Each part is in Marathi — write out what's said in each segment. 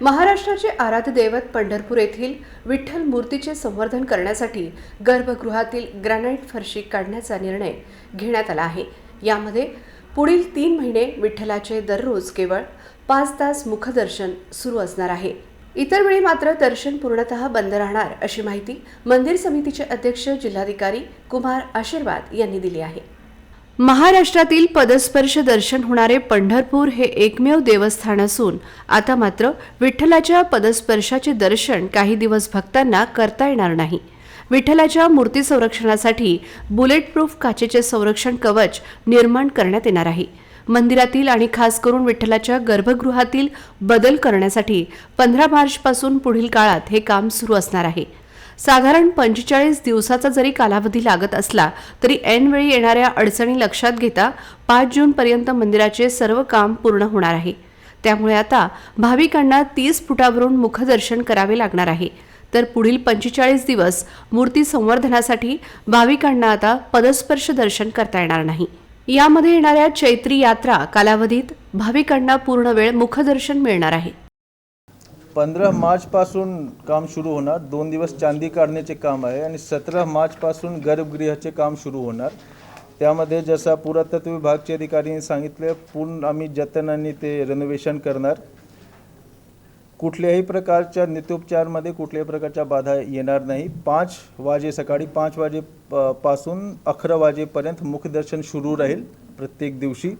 महाराष्ट्राचे आराध्य दैवत पंढरपूर येथील विठ्ठल मूर्तीचे संवर्धन करण्यासाठी गर्भगृहातील ग्रॅनाइट फरशी काढण्याचा निर्णय घेण्यात आला आहे. यामध्ये पुढील तीन महिने विठ्ठलाचे दररोज केवळ पाच तास मुखदर्शन सुरू असणार आहे. इतर वेळी मात्र दर्शन पूर्णतः बंद राहणार अशी माहिती मंदिर समितीचे अध्यक्ष जिल्हाधिकारी कुमार आशीर्वाद यांनी दिली आहे. महाराष्ट्रातील पदस्पर्श दर्शन होणारे पंढरपूर हे एकमेव देवस्थान असून आता मात्र विठ्ठलाच्या पदस्पर्शाचे दर्शन काही दिवस भक्तांना करता येणार नाही. विठ्ठलाच्या मूर्ती संरक्षणासाठी बुलेट प्रूफ काचेचे संरक्षण कवच निर्माण करण्यात येणार आहे. मंदिरातील आणि खास करून विठ्ठलाच्या गर्भगृहातील बदल करण्यासाठी पंधरा मार्चपासून पुढील काळात हे काम सुरू असणार आहे. साधारण पंचेचाळीस दिवसाचा जरी कालावधी लागत असला तरी ऐनवेळी येणाऱ्या अडचणी लक्षात घेता पाच जूनपर्यंत मंदिराचे सर्व काम पूर्ण होणार आहे. त्यामुळे आता भाविकांना तीस फुटावरून मुखदर्शन करावे लागणार आहे. तर पुढील पंचेचाळीस दिवस मूर्ती संवर्धनासाठी भाविकांना आता पदस्पर्श दर्शन करता येणार नाही. यामध्ये येणाऱ्या चैत्री यात्रा कालावधीत भाविकांना पूर्ण वेळ मुखदर्शन मिळणार आहे. पंधरा मार्चपासून काम सुरू होणार. दोन दिवस चांदी काढण्याचे काम आहे आणि सतरा मार्चपासून गर्भगृहाचे काम सुरू होणार. त्यामध्ये जसा पुरातत्व विभागचे अधिकाऱ्यांनी सांगितले पूर्ण आम्ही जतनाने ते रेनोव्हेशन करणार. कुठल्याही प्रकारच्या नित्योपचारमध्ये कुठल्याही प्रकारच्या बाधा येणार नाही. पाच वाजे सकाळी पाच वाजे पासून अकरा वाजेपर्यंत मुखदर्शन सुरू राहील प्रत्येक दिवशी.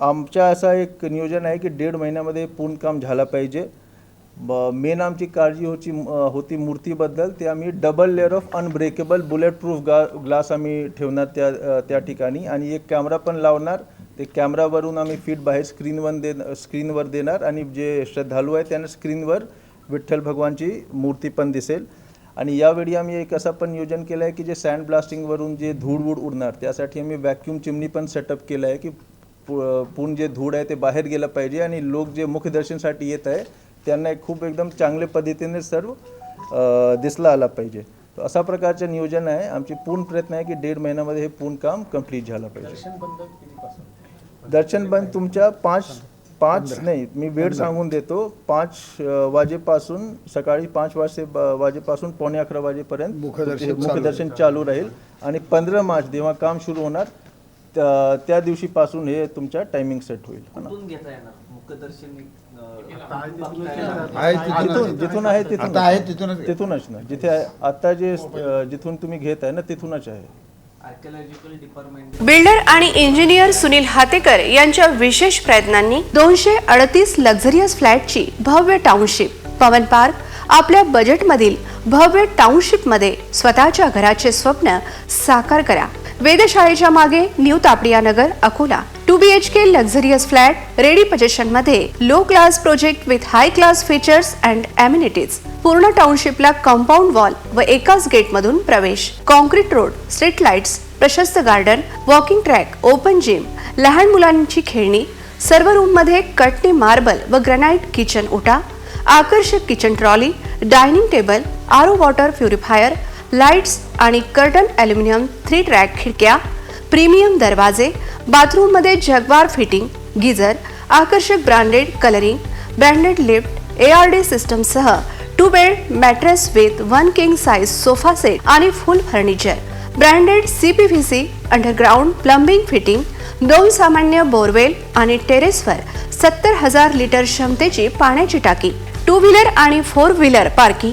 आमच्या असा एक नियोजन आहे की दीड महिन्यामध्ये पूर्ण काम झाला पाहिजे. मेन आमची काळजी होती होती मूर्तीबद्दल. ते आम्ही double layer of unbreakable bullet proof गा ग्लास आम्ही ठेवणार त्या त्या ठिकाणी. आणि एक कॅमेरा पण लावणार. ते कॅमेरावरून आम्ही फीट बाहेर स्क्रीनवर दे स्क्रीनवर देणार. आणि जे श्रद्धालू आहे त्यांना स्क्रीनवर विठ्ठल भगवानची मूर्ती पण दिसेल. आणि यावेळी आम्ही एक असं पण नियोजन केलं आहे की जे सँड ब्लास्टिंगवरून जे धूळ वूड उडणार त्यासाठी आम्ही व्हॅक्यूम चिमणी पण सेटअप केलं आहे की पु- पूर्ण जे धूळ आहे ते बाहेर गेलं पाहिजे. आणि लोक जे मुखदर्शनसाठी येत आहे त्यांना एक खूप एकदम चांगल्या पद्धतीने सर्व दिसला आला पाहिजे. अशा प्रकारचं नियोजन आहे. आमची पूर्ण प्रयत्न आहे की दीड महिन्यामध्ये हे पूर्ण काम कंप्लीट झालं पाहिजे. दर्शन बंद तुमच्या पाच पाच नाही मी वेळ सांगून देतो. पाच वाजेपासून सकाळी पाच वाजते वाजेपासून पावणे अकरा वाजेपर्यंत मुखदर्शन चालू राहील. आणि पंधरा मार्च जेव्हा काम सुरू होणार त्या त्या दिवशीपासून हे तुमच्या टायमिंग सेट होईल. है ना? कुठून घेता येणार? मुखदर्शन आहे जिथून जिथून आहे तिथून आता आहे तिथूनच तिथूनच ना. जिथे आहे- आता जे अ, जिथून तुम्ही घेत आहे ना तिथूनच आहे. आर्किओलॉजिकल डिपार्टमेंट बिल्डर आणि इंजिनियर सुनील हातेकर यांच्या विशेष प्रयत्नांनी दोनशे अडतीस लक्झरियस फ्लॅटची भव्य टाउनशिप पवन पार्क आपल्या बजेटमधील भव्य टाउनशिपमध्ये स्वतःच्या घराचे स्वप्न साकार करा. वेधशाळेच्या मागे new Tapadia Nagar Akola. Two B H K luxurious flat ready पजेशनमध्ये low class project with high class features and amenities पूर्ण टाउनशिपला कंपाऊंड वॉल व एकाच गेटमधून प्रवेश. कॉन्क्रीट रोड स्ट्रीट लाईट्स प्रशस्त garden walking track open gym लहान मुलांची खेळणी सर्व रूममध्ये कटनी मार्बल व ग्रॅनाइट किचन ओटा आकर्षक kitchen trolley dining table R O water purifier lights आणि कर्टन ॲल्युमिनियम थ्री ट्रॅक खिडक्या प्रीमियम दरवाजे बाथरूममध्ये जगवार फिटिंग गिझर आकर्षक branded colouring branded lift A R D सिस्टमसह two bed mattress with one king size sofa set आणि full furniture branded C P V C underground plumbing fitting दोन सामान्य बोरवेल आणि टेरेसवर सत्तर हजार लिटर क्षमतेची पाण्याची टाकी. टू व्हीलर आणि फोर व्हीलर पार्किंग